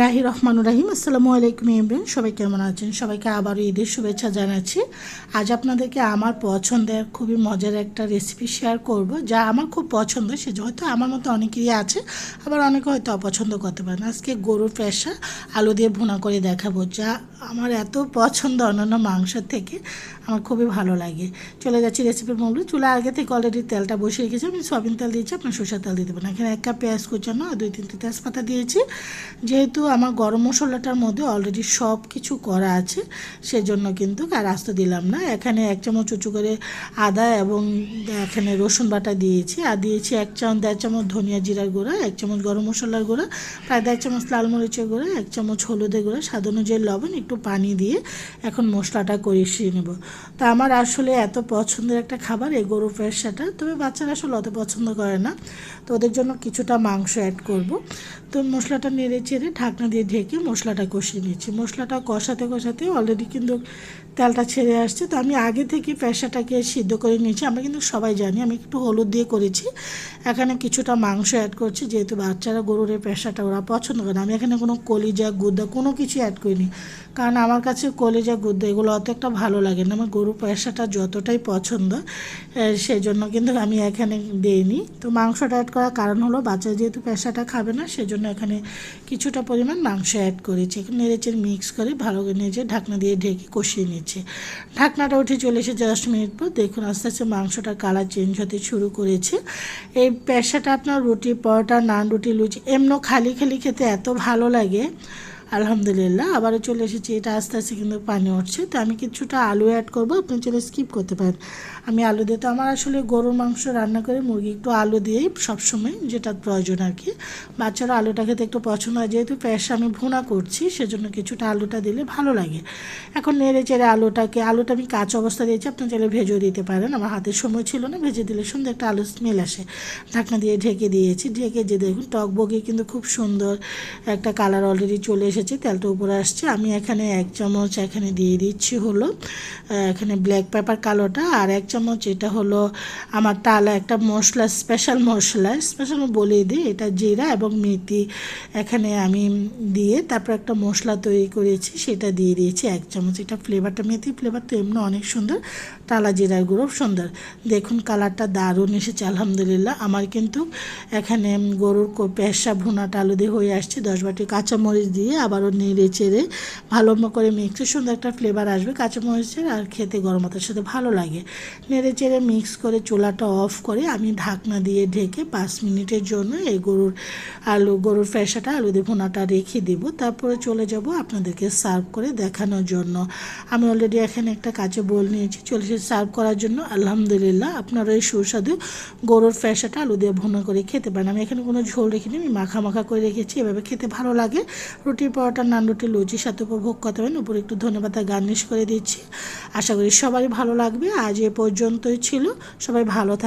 লাহি রহমান রাহিম। আসসালামু আলাইকুম ইমরান, সবাই কেমন আছেন? সবাইকে আবারও ঈদের শুভেচ্ছা জানাচ্ছি। আজ আপনাদেরকে আমার পছন্দের, খুবই মজার একটা রেসিপি শেয়ার করব, যা আমার খুব পছন্দ, সে হয়তো আমার মতো অনেকেরই আছে, আবার অনেকে হয়তো অপছন্দ করতে পারেন আজকে গরুর পেশা আলু দিয়ে ভুনা করে দেখাবো, যা আমার এত পছন্দ অন্যান্য মাংসের থেকে, আমার খুবই ভালো লাগে। চলে যাচ্ছি রেসিপির মূল্য চুলা আগে থেকে অলরেডি তেলটা বসে রেখেছি, আমি সয়াবিন তেল দিয়েছি, আপনার সরষের তেল দিতে পারেন। এখানে এক কাপ পেঁয়াজ কুচানো আর দুই তিনটে তেজপাতা দিয়েছি। যেহেতু আমার গরম মশলাটার মধ্যে অলরেডি সব কিছু করা আছে, সেজন্য কিন্তু আর আস্ত দিলাম না। এখানে এক চামচ উঁচু করে আদা এবং এখানে রসুন বাটা দিয়েছি। আর দিয়েছি এক চামচ, দেড় চামচ ধনিয়া জিরার গুঁড়া, এক চামচ গরম মশলার গুঁড়া, প্রায় দেড় চামচ লাল মরিচের গুঁড়া, এক চামচ হলুদের গুঁড়া, স্বাদ অনুযায়ী লবণ, একটু পানি দিয়ে এখন মশলাটা কষিয়ে নেব। তা আমার আসলে এত পছন্দের একটা খাবার এই গরু পেশাটা তবে বাচ্চারা আসলে অত পছন্দ করে না। তো ওদের জন্য কিছুটা মাংস অ্যাড করব। তো মশলাটা নেড়ে চেড়ে ঢাকনা দিয়ে ঢেকে মশলাটা কষিয়ে নিচ্ছি মশলাটা কষাতে কষাতে অলরেডি কিন্তু তেলটা ছেড়ে আসছে। তো আমি আগে থেকে পেশাটাকে সিদ্ধ করে নিয়েছি। আমরা কিন্তু সবাই জানি, আমি একটু হলুদ দিয়ে করেছি। এখানে কিছুটা মাংস অ্যাড করছি, যেহেতু বাচ্চারা গরুর পেশাটা ওরা পছন্দ করে। আমি এখানে কোনো কলিজা, গুদ্দা কোনো কিছু অ্যাড করিনি। কারণ আমার কাছে কলিজা, গুদ্দা এগুলো অত একটা ভালো লাগে না। আমার গরুর পেশাটা যতটাই পছন্দ সেই জন্য কিন্তু আমি এখানে দিইনি। তো মাংসটা অ্যাড করার কারণ হলো বাচ্চা যেহেতু পেশাটা খাবে না, সেজন্য এখানে কিছুটা পরিমাণ মাংস অ্যাড করেছি। এখন নেড়েচেড়ে মিক্স করে ভালো করে নেড়ে ঢাকনা দিয়ে ঢেকে কষিয়ে নিচ্ছে। ঢাকনাটা উঠে চলে এসে দশ মিনিট পর দেখুন আস্তে আস্তে মাংসটার কালার চেঞ্জ হতে শুরু করেছে। এই পেশাটা আপনার রুটি, পরোটা, নান, রুটি, লুচি, এমনও খালি খালি খেতে এত ভালো লাগে। আলহামদুলিল্লাহ, আবারও চলে এসেছি। এটা আস্তে আস্তে কিন্তু পানি উঠছে। তো আমি কিছুটা আলু অ্যাড করব। আপনি চলে স্কিপ করতে পারেন। আমি আলু দিয়ে তো আমার আসলে গরুর মাংস রান্না করে মুরগি একটু আলু দিয়েই সবসময় যেটা প্রয়োজন আর কি। বাচ্চারা আলুটা খেতে একটু পছন্দ হয়। যেহেতু পেশ আমি ভুনা করছি, সেজন্য কিছুটা আলুটা দিলে ভালো লাগে। এখন নেড়ে চেড়ে আলুটাকে, আলুটা আমি কাঁচা অবস্থা দিয়েছি। আপনি চাইলে ভেজেও দিতে পারেন। আমার হাতের সময় ছিল না। ভেজে দিলে সুন্দর একটা আলু স্মেল আসে। ঢাকনা দিয়ে ঢেকে দিয়েছি। ঢেকে যে দেখুন টক বগে কিন্তু খুব সুন্দর একটা কালার অলরেডি চলে এসেছে। তেলটা উপরে আসছে। আমি এখানে এক চামচ এখানে দিয়ে দিচ্ছি হলো এখানে ব্ল্যাক পেপার কালোটা, আর এক চামচ এটা হলো আমার তালা একটা মশলা স্পেশাল মশলা স্পেশাল বলে দিই, এটা জিরা এবং মেথি এখানে আমি দিয়ে তারপর একটা মশলা তৈরি করেছি, সেটা দিয়ে দিয়েছি এক চামচ। এটা ফ্লেভারটা মেথি ফ্লেভার তো এমনি অনেক সুন্দর টালা জিরার গুঁড়ো সুন্দর। দেখুন কালারটা দারুণ এসেছে, আলহামদুলিল্লাহ। আমার কিন্তু এখানে গরুর পেশা ভুনাটা আলু দিয়ে হয়ে আসছে, দশ বাটি কাঁচামরিচ দিয়ে আবারও নেড়ে চেড়ে ভালো করে মিক্সে সুন্দর একটা ফ্লেভার আসবে, কাঁচামরিচের আর খেতে গরম ভাতের সাথে ভালো লাগে। নেড়ে চেড়ে মিক্স করে চুলাটা অফ করে আমি ঢাকনা দিয়ে ঢেকে পাঁচ মিনিটের জন্য এই গরুর আলু, গরুর ফ্যাসাটা আলু দিয়ে ভুনাটা রেখে দেবো। তারপরে চলে যাব আপনাদেরকে সার্ভ করে দেখানোর জন্য। আমি অলরেডি এখানে একটা কাঁচে বোল নিয়েছি, চলে এসে সার্ভ করার জন্য আলহামদুলিল্লাহ আপনারা এই সুস্বাদু গরুর ফ্যাসাটা আলু দিয়ে ভুনা করে খেতে পারেন। আমি এখানে কোনো ঝোল রেখে রেখিনি আমি মাখা মাখা করে রেখেছি, এভাবে খেতে ভালো লাগে। রুটি পরোটা নান রুটি লুচির সাথে উপভোগ করতে পারেন উপরে একটু ধন্যবাদ গার্নিশ করে দিচ্ছি। আশা করি সবারই ভালো লাগবে। আজ এ পর্যন্তই ছিল। সবাই ভালো থাকে